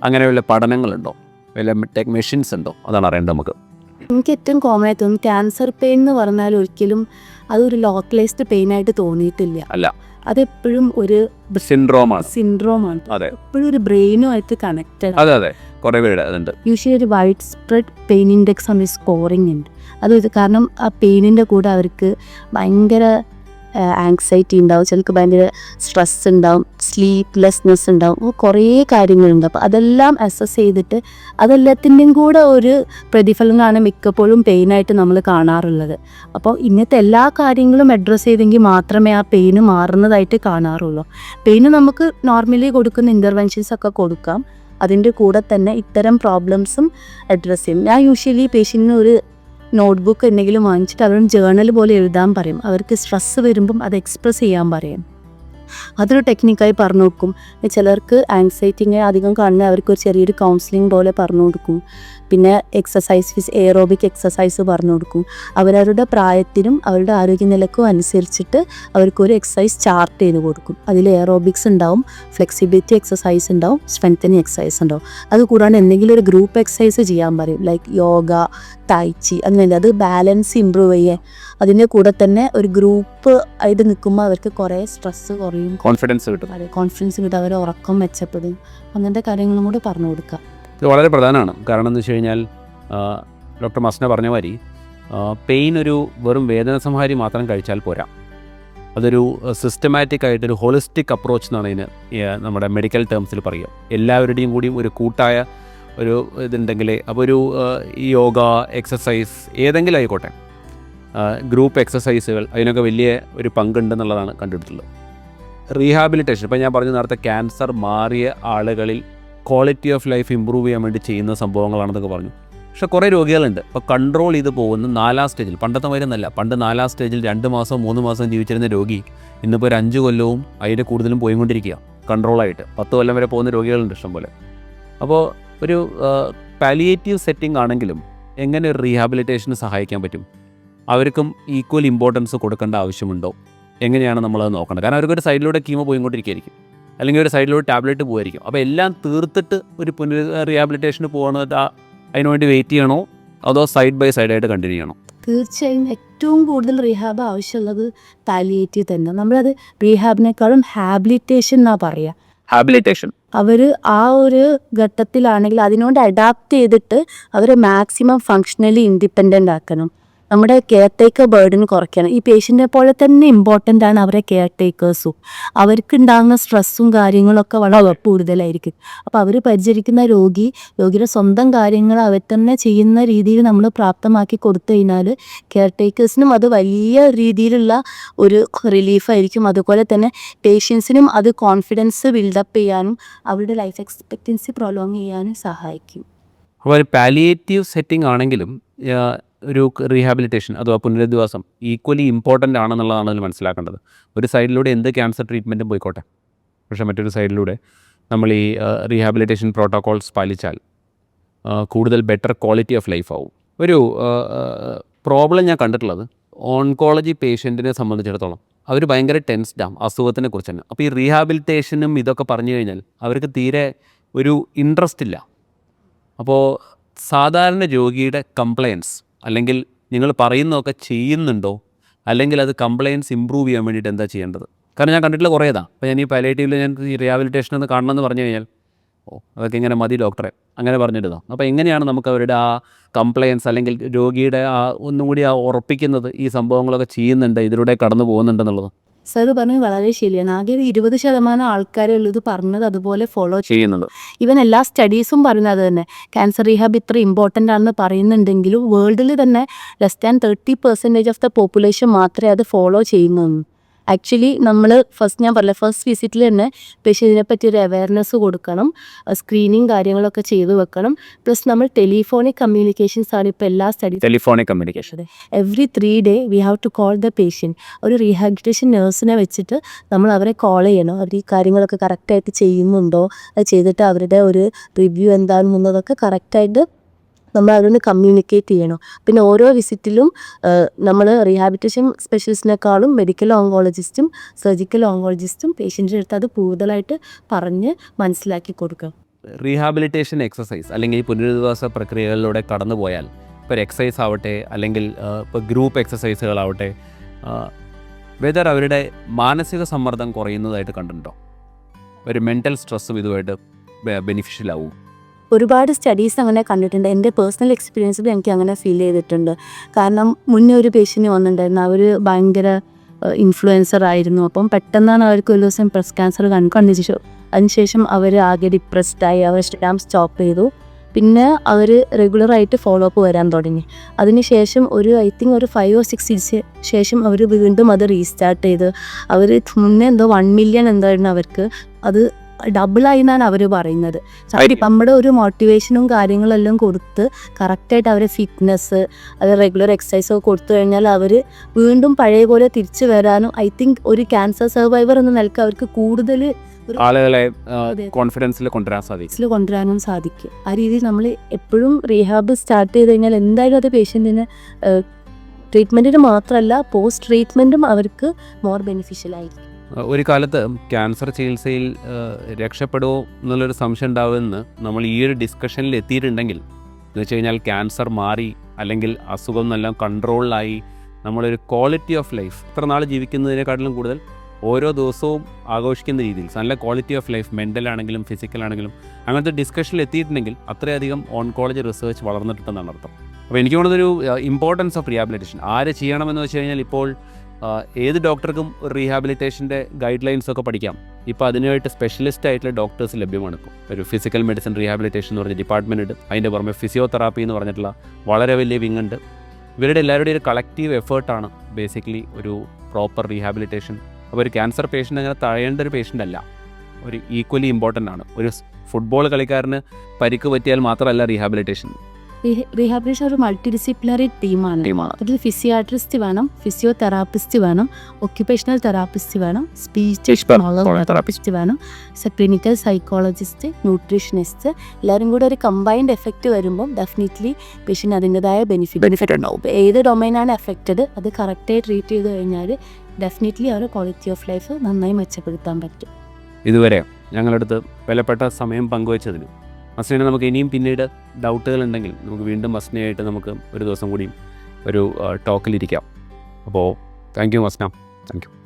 അങ്ങനെ വല്ല പഠനങ്ങളുണ്ടോ? വല്ല ടെക് മെഷീൻസ് ഉണ്ടോ? അതാണ് അറിയേണ്ടത് നമുക്ക്. എനിക്ക് ഏറ്റവും കോമൺ ആയി തോന്നുന്നു ക്യാൻസർ പെയിൻ എന്ന് പറഞ്ഞാൽ ഒരിക്കലും അതൊരു ലോക്കലൈസ്ഡ് പെയിൻ ആയിട്ട് തോന്നിയിട്ടില്ല. അല്ല. അതെപ്പോഴും ഒരു സിൻഡ്രോമാണ് സിൻഡ്രോമാണ് അതെ. എപ്പോഴും ഒരു ബ്രെയിനുമായിട്ട് കണക്റ്റഡ് അതെ അതെ. കുറേ പേരുടെ യൂഷ്വലി ഒരു വൈഡ് സ്പ്രെഡ് പെയിൻ ഇൻഡെക്സ് ആണ് സ്കോറിംഗ് ഉണ്ട്. അത് കാരണം ആ പെയിനിന്റെ കൂടെ അവർക്ക് ഭയങ്കര ആങ്സൈറ്റി ഉണ്ടാവും. ചിലർക്ക് ഭയങ്കര സ്ട്രെസ് ഉണ്ടാവും സ്ലീപ്ലെസ്നെസ് ഉണ്ടാവും. കുറേ കാര്യങ്ങളുണ്ട്. അപ്പോൾ അതെല്ലാം അസസ് ചെയ്തിട്ട് അതെല്ലാത്തിന്റെയും കൂടെ ഒരു പ്രതിഫലനമാണ് മിക്കപ്പോഴും പെയിനായിട്ട് നമ്മൾ കാണാറുള്ളത്. അപ്പോൾ ഇങ്ങനത്തെ എല്ലാ കാര്യങ്ങളും അഡ്രസ്സ് ചെയ്തെങ്കിൽ മാത്രമേ ആ പെയിന് മാറുന്നതായിട്ട് കാണാറുള്ളൂ. പെയിന് നമുക്ക് നോർമലി കൊടുക്കുന്ന ഇന്റർവെൻഷൻസ് ഒക്കെ കൊടുക്കാം. അതിന്റെ കൂടെ തന്നെ ഇത്തരം പ്രോബ്ലംസും അഡ്രസ്സ് ചെയ്യും. ഞാൻ യൂഷ്വലി പേഷ്യന്റിന് ഒരു നോട്ട്ബുക്ക് എന്തെങ്കിലും വാങ്ങിച്ചിട്ട് അവരും ജേർണൽ പോലെ എഴുതാൻ പറയും. അവർക്ക് സ്ട്രെസ്സ് വരുമ്പം അത് എക്സ്പ്രസ് ചെയ്യാൻ പറയും. അതൊരു ടെക്നിക്കായി പറഞ്ഞു കൊടുക്കും. ചിലർക്ക് ആങ്സൈറ്റിങ് അധികം കാണുന്ന അവർക്ക് ഒരു ചെറിയൊരു കൗൺസിലിംഗ് പോലെ പറഞ്ഞു കൊടുക്കും. പിന്നെ എക്സസൈസ് ഫിസ് എയറോബിക് എക്സസൈസ് പറഞ്ഞു കൊടുക്കും. അവരവരുടെ പ്രായത്തിനും അവരുടെ ആരോഗ്യനിലക്കും അനുസരിച്ചിട്ട് അവർക്കൊരു എക്സസൈസ് ചാർട്ട് ചെയ്ത് കൊടുക്കും. അതിൽ എയറോബിക്സ് ഉണ്ടാവും ഫ്ലെക്സിബിലിറ്റി എക്സസൈസ് ഉണ്ടാവും സ്ട്രെങ്തനിങ് എക്സസൈസ് ഉണ്ടാവും. അത് കൂടാണ്ട് എന്തെങ്കിലും ഒരു ഗ്രൂപ്പ് എക്സസൈസ് ചെയ്യാൻ പറയും. ലൈക്ക് യോഗ തൈച്ചി അങ്ങനെ അത് ബാലൻസ് ഇമ്പ്രൂവ് ചെയ്യേ. അതിന്റെ കൂടെ തന്നെ ഒരു ഗ്രൂപ്പ് ആയിട്ട് നിൽക്കുമ്പോൾ അവർക്ക് കുറേ സ്ട്രെസ്സ് കുറയും കോൺഫിഡൻസ് കിട്ടും. അതെ കോൺഫിഡൻസ് കിട്ടും. അവരെ ഉറക്കം മെച്ചപ്പെടും. അങ്ങനത്തെ കാര്യങ്ങളും കൂടി പറഞ്ഞു കൊടുക്കുക. ഇത് വളരെ പ്രധാനമാണ്. കാരണം എന്ന് വെച്ച് കഴിഞ്ഞാൽ ഡോക്ടർ മസ്ന പറഞ്ഞ മാതിരി പെയിൻ ഒരു വെറും വേദന സംഹാരി മാത്രം കഴിച്ചാൽ പോരാ. അതൊരു സിസ്റ്റമാറ്റിക് ആയിട്ടൊരു ഹോളിസ്റ്റിക് അപ്രോച്ച് എന്നാണ് ഇതിന് നമ്മുടെ മെഡിക്കൽ ടേംസിൽ പറയുക. എല്ലാവരുടെയും കൂടി ഒരു കൂട്ടായ ഒരു ഇതുണ്ടെങ്കിൽ അപ്പോൾ ഒരു യോഗ എക്സസൈസ് ഏതെങ്കിലും ആയിക്കോട്ടെ. ഗ്രൂപ്പ് എക്സസൈസുകൾ അതിനൊക്കെ വലിയ ഒരു പങ്കുണ്ടെന്നുള്ളതാണ് കണ്ടുപിടിച്ചിട്ടുള്ളത്. റീഹാബിലിറ്റേഷൻ ഇപ്പോൾ ഞാൻ പറഞ്ഞു നേരത്തെ ക്യാൻസർ മാറിയ ആളുകളിൽ ക്വാളിറ്റി ഓഫ് ലൈഫ് ഇമ്പ്രൂവ് ചെയ്യാൻ വേണ്ടി ചെയ്യുന്ന സംഭവങ്ങളാണെന്നൊക്കെ പറഞ്ഞു. പക്ഷെ കുറേ രോഗികളുണ്ട്. ഇപ്പോൾ കൺട്രോൾ ചെയ്ത് പോകുന്ന നാലാം സ്റ്റേജിൽ പണ്ടത്തെ മരുന്നല്ല പണ്ട് നാലാം സ്റ്റേജിൽ രണ്ട് മാസം മൂന്ന് മാസം ജീവിച്ചിരുന്ന രോഗി ഇന്നിപ്പോൾ ഒരു അഞ്ച് കൊല്ലവും അതിന്റെ കൂടുതലും പോയിക്കൊണ്ടിരിക്കുക. കൺട്രോളായിട്ട് പത്ത് കൊല്ലം വരെ പോകുന്ന രോഗികളുണ്ട് ഇഷ്ടംപോലെ. അപ്പോൾ ഒരു പാലിയേറ്റീവ് സെറ്റിംഗ് ആണെങ്കിലും എങ്ങനെ ഒരു റീഹാബിലിറ്റേഷന് സഹായിക്കാൻ പറ്റും? അവർക്കും ഈക്വൽ ഇമ്പോർട്ടൻസ് കൊടുക്കേണ്ട ആവശ്യമുണ്ടോ? എങ്ങനെയാണ് നമ്മളത് നോക്കേണ്ടത്? കാരണം അവർക്കൊരു സൈഡിലൂടെ കീമോ പോയിക്കൊണ്ടിരിക്കുകയായിരിക്കും. അല്ലെങ്കിൽ ഒരു സൈഡിലൂടെ ടാബ്ലറ്റ് പോകുമായിരിക്കും അപ്പോൾ എല്ലാം തീർത്തിട്ട് ഒരു പുനർ റീഹാബിലിറ്റേഷന് പോകുന്നത് അതിനുവേണ്ടി വെയിറ്റ് ചെയ്യണോ? അതോ സൈഡ് ബൈ സൈഡായിട്ട് കണ്ടിന്യൂ ചെയ്യണോ? തീർച്ചയായും ഏറ്റവും കൂടുതൽ റീഹാബ് ആവശ്യമുള്ളത് പാലിയേറ്റീവ് തന്നെ. നമ്മളത് റീഹാബിനേക്കാളും ഹാബിലിറ്റേഷൻ എന്നാ പറയാ. ഹാബിലിറ്റേഷൻ അവർ ആ ഒരു ഘട്ടത്തിലാണെങ്കിൽ അതിനോട് അഡാപ്റ്റ് ചെയ്തിട്ട് അവരെ മാക്സിമം ഫങ്ഷണലി ഇൻഡിപെൻഡന്റ് ആക്കണം. നമ്മുടെ കെയർ ടേക്കർ ബേർഡൻ കുറയ്ക്കണം. ഈ പേഷ്യന്റെ പോലെ തന്നെ ഇമ്പോർട്ടന്റ് ആണ് അവരെ കെയർ ടേക്കേഴ്സും അവർക്ക് ഉണ്ടാകുന്ന സ്ട്രെസ്സും കാര്യങ്ങളൊക്കെ വളരെ കൂടുതലായിരിക്കും. അപ്പോൾ അവർ പരിചരിക്കുന്ന രോഗി രോഗിയുടെ സ്വന്തം കാര്യങ്ങൾ അവർ തന്നെ ചെയ്യുന്ന രീതിയിൽ നമ്മൾ പ്രാപ്തമാക്കി കൊടുത്തു കഴിഞ്ഞാൽ കെയർ ടേക്കേഴ്സിനും അത് വലിയ രീതിയിലുള്ള ഒരു റിലീഫായിരിക്കും അതുപോലെ തന്നെ പേഷ്യൻസിനും അത് കോൺഫിഡൻസ് ബിൽഡപ്പ് ചെയ്യാനും അവരുടെ ലൈഫ് എക്സ്പെക്റ്റൻസി പ്രൊലോങ് ചെയ്യാനും സഹായിക്കും. അപ്പോൾ ഒരു പാലിയേറ്റീവ് സെറ്റിംഗ് ആണെങ്കിലും ഒരു റീഹാബിലിറ്റേഷൻ അഥവാ പുനരധിവാസം ഈക്വലി ഇമ്പോർട്ടന്റ് ആണെന്നുള്ളതാണ് അതിൽ മനസ്സിലാക്കേണ്ടത്. ഒരു സൈഡിലൂടെ എന്ത് ക്യാൻസർ ട്രീറ്റ്മെന്റും പോയിക്കോട്ടെ. പക്ഷേ മറ്റൊരു സൈഡിലൂടെ നമ്മൾ ഈ റീഹാബിലിറ്റേഷൻ പ്രോട്ടോകോൾസ് പാലിച്ചാൽ കൂടുതൽ ബെറ്റർ ക്വാളിറ്റി ഓഫ് ലൈഫ് ആവും. ഒരു പ്രോബ്ലം ഞാൻ കണ്ടിട്ടുള്ളത് ഓൺകോളജി പേഷ്യന്റിനെ സംബന്ധിച്ചിടത്തോളം അവർ ഭയങ്കര ടെൻസ്ഡ് ആണ് അസുഖത്തിനെ കുറിച്ച് തന്നെ. അപ്പോൾ ഈ റീഹാബിലിറ്റേഷനും ഇതൊക്കെ പറഞ്ഞു കഴിഞ്ഞാൽ അവർക്ക് തീരെ ഒരു ഇൻട്രസ്റ്റ് ഇല്ല. അപ്പോൾ സാധാരണ രോഗിയുടെ കംപ്ലയൻസ് അല്ലെങ്കിൽ നിങ്ങൾ പറയുന്നതൊക്കെ ചെയ്യുന്നുണ്ടോ? അല്ലെങ്കിൽ അത് കംപ്ലയൻസ് ഇമ്പ്രൂവ് ചെയ്യാൻ വേണ്ടിയിട്ട് എന്താ ചെയ്യേണ്ടത്? കാരണം ഞാൻ കണ്ടിട്ടുള്ള കുറേതാണ് അപ്പോൾ ഞാൻ ഈ പാലേറ്റീവിൽ ഞാൻ ഈ റിഹാബിലിറ്റേഷൻ എന്ന് കാണണമെന്ന് പറഞ്ഞു കഴിഞ്ഞാൽ ഓ അതൊക്കെ ഇങ്ങനെ മതി ഡോക്ടറെ അങ്ങനെ പറഞ്ഞിരുന്നോ അപ്പോൾ എങ്ങനെയാണ് നമുക്ക് അവരുടെ ആ കംപ്ലയൻസ് അല്ലെങ്കിൽ രോഗിയുടെ ആ ഒന്നും കൂടി ആ ഉറപ്പിക്കുന്നത് ഈ സംഭവങ്ങളൊക്കെ ചെയ്യുന്നുണ്ട് ഇതിലൂടെ കടന്നു പോകുന്നുണ്ടെന്നുള്ളത് സർ പറഞ്ഞത് വളരെ ശരിയാണ്. ആകെ ഒരു ഇരുപത് ശതമാനം ആൾക്കാരേ ഉള്ളൂ ഇത് പറഞ്ഞത് അതുപോലെ ഫോളോ ചെയ്യുന്നത്. ഇവൻ എല്ലാ സ്റ്റഡീസും പറയുന്നത് അത് തന്നെ. ക്യാൻസർ റീഹാബ് ഇത്ര ഇമ്പോർട്ടന്റ് ആണെന്ന് പറയുന്നുണ്ടെങ്കിലും വേൾഡിൽ തന്നെ less than thirty percentage of the population മാത്രമേ അത് ഫോളോ ചെയ്യുന്നുള്ളൂ. ആക്ച്വലി നമ്മൾ ഫസ്റ്റ് ഞാൻ പറഞ്ഞ ഫസ്റ്റ് വിസിറ്റിൽ തന്നെ പേഷ്യന്റിനെ പറ്റി ഒരു അവയർനെസ് കൊടുക്കണം സ്ക്രീനിങ് കാര്യങ്ങളൊക്കെ ചെയ്തു വെക്കണം. പ്ലസ് നമ്മൾ ടെലിഫോണിക് കമ്മ്യൂണിക്കേഷൻസ് ആണ് ഇപ്പോൾ എല്ലാ study telephonic communication every three day we have to call the patient ഒരു റീഹാബിലിറ്റേഷൻ നേഴ്സിനെ വെച്ചിട്ട് നമ്മൾ അവരെ കോൾ ചെയ്യണം. അവർ ഈ കാര്യങ്ങളൊക്കെ കറക്റ്റായിട്ട് ചെയ്യുന്നുണ്ടോ? അത് ചെയ്തിട്ട് അവരുടെ ഒരു റിവ്യൂ എന്താണെന്നുള്ളതൊക്കെ കറക്റ്റായിട്ട് നമ്മൾ അവരോട് കമ്മ്യൂണിക്കേറ്റ് ചെയ്യണം. പിന്നെ ഓരോ വിസിറ്റിലും നമ്മൾ റീഹാബിറ്റേഷൻ സ്പെഷ്യലിസ്റ്റിനേക്കാളും മെഡിക്കൽ ഓങ്കോളജിസ്റ്റും സർജിക്കൽ ഓങ്കോളജിസ്റ്റും പേഷ്യന്റിന്റെ അടുത്ത് അത് കൂടുതലായിട്ട് പറഞ്ഞ് മനസ്സിലാക്കി കൊടുക്കുക. റീഹാബിലിറ്റേഷൻ എക്സസൈസ് അല്ലെങ്കിൽ പുനരധിവാസ പ്രക്രിയകളിലൂടെ കടന്നു പോയാൽ ഇപ്പോൾ എക്സസൈസ് ആവട്ടെ അല്ലെങ്കിൽ ഇപ്പോൾ ഗ്രൂപ്പ് എക്സസൈസുകളാവട്ടെ വെദർ അവരുടെ മാനസിക സമ്മർദ്ദം കുറയുന്നതായിട്ട് കണ്ടിട്ടുണ്ടോ? ഒരു മെന്റൽ സ്ട്രെസ്സും ഇതുമായിട്ട് ബെനിഫിഷ്യൽ ആവും. ഒരുപാട് സ്റ്റഡീസ് അങ്ങനെ കണ്ടിട്ടുണ്ട്. എന്റെ പേഴ്സണൽ എക്സ്പീരിയൻസിൽ എനിക്ക് അങ്ങനെ ഫീൽ ചെയ്തിട്ടുണ്ട്. കാരണം മുന്നേ ഒരു പേഷ്യന്റ് വന്നിട്ടുണ്ടായിരുന്നു. അവർ ഭയങ്കര ഇൻഫ്ലുവൻസർ ആയിരുന്നു. അപ്പം പെട്ടെന്നാണ് അവർക്ക് ഒരു ദിവസം ബ്രസ്റ്റ് ക്യാൻസർ കണ്ടുകഴിച്ചു അതിനുശേഷം അവർ ആകെ ഡിപ്രസ്ഡ് ആയി. അവർ ഇൻസ്റ്റഗ്രാം സ്റ്റോപ്പ് ചെയ്തു. പിന്നെ അവർ റെഗുലറായിട്ട് ഫോളോ അപ്പ് വരാൻ തുടങ്ങി. അതിനുശേഷം ഒരു ഐ തിങ്ക് ഒരു ഫൈവ് ഓർ സിക്സ് ശേഷം അവർ വീണ്ടും അത് റീസ്റ്റാർട്ട് ചെയ്ത്. അവർ മുന്നേ എന്തോ വൺ മില്യൺ എന്തായിരുന്നു അവർക്ക്. അത് ഡബിളായി എന്നാണ് അവർ പറയുന്നത് ആയിരിക്കും. നമ്മുടെ ഒരു മോട്ടിവേഷനും കാര്യങ്ങളെല്ലാം കൊടുത്ത് കറക്റ്റായിട്ട് അവരെ ഫിറ്റ്നസ് അത് റെഗുലർ എക്സസൈസ് ഒക്കെ കൊടുത്തു കഴിഞ്ഞാൽ അവർ വീണ്ടും പഴയ പോലെ തിരിച്ചു വരാനും ഐ തിങ്ക് ഒരു ക്യാൻസർ സർവൈവർ എന്ന നിലയ്ക്ക് അവർക്ക് കൂടുതൽ ആളുകളെ. കോൺഫിഡൻസിൽ കൊണ്ടുവരാൻ സാധിക്കും കൊണ്ടുവരാനും സാധിക്കും ആ രീതിയിൽ നമ്മൾ എപ്പോഴും റീഹാബ് സ്റ്റാർട്ട് ചെയ്ത് കഴിഞ്ഞാൽ എന്തായാലും അത് പേഷ്യന്റിന് ട്രീറ്റ്മെന്റിന് മാത്രമല്ല പോസ്റ്റ് ട്രീറ്റ്മെന്റും അവർക്ക് മോർ ബെനിഫിഷ്യൽ ആയിരിക്കും ഒരു കാലത്ത് ക്യാൻസർ ചികിത്സയിൽ രക്ഷപ്പെടുമോ എന്നുള്ളൊരു സംശയം ഉണ്ടാവുമെന്ന് നമ്മൾ ഈ ഒരു ഡിസ്കഷനിൽ എത്തിയിട്ടുണ്ടെങ്കിൽ എന്ന് വെച്ച് കഴിഞ്ഞാൽ ക്യാൻസർ മാറി അല്ലെങ്കിൽ അസുഖം എല്ലാം കൺട്രോളിലായി നമ്മളൊരു ക്വാളിറ്റി ഓഫ് ലൈഫ് ഇത്ര നാൾ ജീവിക്കുന്നതിനെക്കാട്ടിലും കൂടുതൽ ഓരോ ദിവസവും ആഘോഷിക്കുന്ന രീതിയിൽ നല്ല ക്വാളിറ്റി ഓഫ് ലൈഫ് ഫിസിക്കൽ ആണെങ്കിലും അങ്ങനത്തെ ഡിസ്കഷനിൽ എത്തിയിട്ടുണ്ടെങ്കിൽ അത്രയധികം ഓൺകോളജി റിസർച്ച് വളർന്നിട്ടുണ്ടെന്നാണ് അർത്ഥം. അപ്പോൾ എനിക്ക് തോന്നുന്നൊരു ഇമ്പോർട്ടൻസ് ഓഫ് റിയാബിലിറ്റേഷൻ ആര് ചെയ്യണമെന്ന് വെച്ച് കഴിഞ്ഞാൽ ഇപ്പോൾ ഏത് ഡോക്ടർക്കും റീഹാബിലിറ്റേഷന്റെ ഗൈഡ് ലൈൻസ് ഒക്കെ പഠിക്കാം. ഇപ്പോൾ അതിനായിട്ട് സ്പെഷ്യലിസ്റ്റ് ആയിട്ടുള്ള ഡോക്ടേഴ്സ് ലഭ്യമാണ് ഇപ്പോൾ ഒരു ഫിസിക്കൽ മെഡിസിൻ റീഹാബിലിറ്റേഷൻ എന്ന് പറഞ്ഞ ഡിപ്പാർട്ട്മെന്റ് ഉണ്ട്. അതിന്റെ പുറമെ ഫിസിയോതെറാപ്പി എന്ന് പറഞ്ഞിട്ടുള്ള വളരെ വലിയ വിങ് ഉണ്ട്. ഇവരുടെ എല്ലാവരുടെയും ഒരു കളക്റ്റീവ് എഫേർട്ടാണ് ബേസിക്കലി ഒരു പ്രോപ്പർ റീഹാബിലിറ്റേഷൻ അപ്പോൾ ഒരു ക്യാൻസർ പേഷ്യന്റ് അങ്ങനെ തഴയേണ്ട ഒരു പേഷ്യന്റ് അല്ല. ഒരു ഈക്വലി ഇമ്പോർട്ടന്റ് ആണ്. ഒരു ഫുട്ബോൾ കളിക്കാരന് പരിക്ക് പറ്റിയാൽ മാത്രമല്ല റീഹാബിലിറ്റേഷൻ റീഹാബിലിറ്റേഷൻ ഒരു മൾട്ടി ഡിസിപ്ലിനറി ടീമാണ് അതിൽ ഫിസിയാട്രിസ്റ്റ് വേണം ഫിസിയോ തെറാപ്പിസ്റ്റ് വേണം ഒക്യുപേഷണൽ തെറാപ്പിസ്റ്റ് വേണം സ്പീച്ച് തെറാപ്പിസ്റ്റ് വേണം ക്ലിനിക്കൽ സൈക്കോളജിസ്റ്റ് ന്യൂട്രീഷനിസ്റ്റ് എല്ലാവരും കൂടെ ഒരു കമ്പൈൻഡ് എഫക്റ്റ് വരുമ്പോൾ ഡെഫിനറ്റ്ലി പേഷ്യന്റ് അതിന്റെതായ ബെനിഫിറ്റ് ബെനിഫിറ്റ് ഉണ്ടാവും. ഏത് ഡൊമൈനാണ് എഫക്റ്റഡ് അത് കറക്റ്റായി ട്രീറ്റ് ചെയ്ത് കഴിഞ്ഞാൽ ഡെഫിനറ്റ്ലി അവരുടെ ക്വാളിറ്റി ഓഫ് ലൈഫ് നന്നായി മെച്ചപ്പെടുത്താൻ പറ്റും. ഇതുവരെ ഞങ്ങളടുത്ത് വിലപ്പെട്ട സമയം പങ്കുവച്ചതിന് മസ്ലിനെ നമുക്ക് ഇനിയും പിന്നീട് ഡൗട്ടുകൾ ഉണ്ടെങ്കിൽ നമുക്ക് വീണ്ടും മസ്നയായിട്ട് നമുക്ക് ഒരു ദിവസം കൂടി ഒരു ടോക്കിലിരിക്കാം അപ്പോൾ thank you Masna thank you